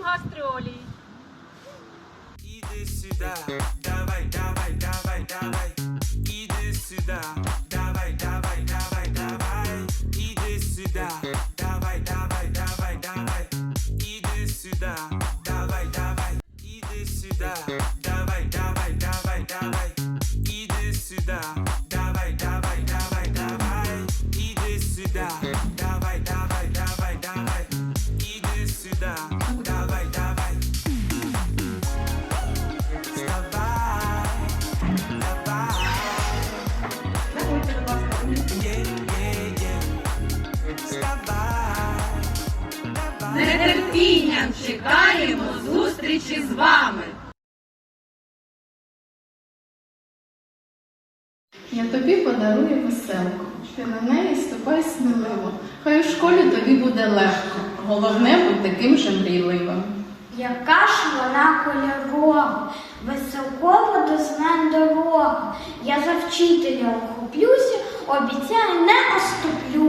нам гастролі. Іди давай, давай, давай, давай. иди сюда, давай, давай, давай, давай. иди сюда, давай, давай, давай, давай. иди сюда, давай, давай. иди сюда, давай, давай, давай, давай. иди сюда, давай, давай, давай, давай. иди сюда, давай, давай, давай, давай. иди сюда. З нетерпінням чекаємо зустрічі з вами. Я тобі подарую веселку, ти на неї ступай сміливо. Хай у школі тобі буде легко. Головне будь таким же мрійливим. Яка ж вона кольорова, веселкова до знань дорога. Я за вчителя охоплюся, обіцяю, не оступлюся.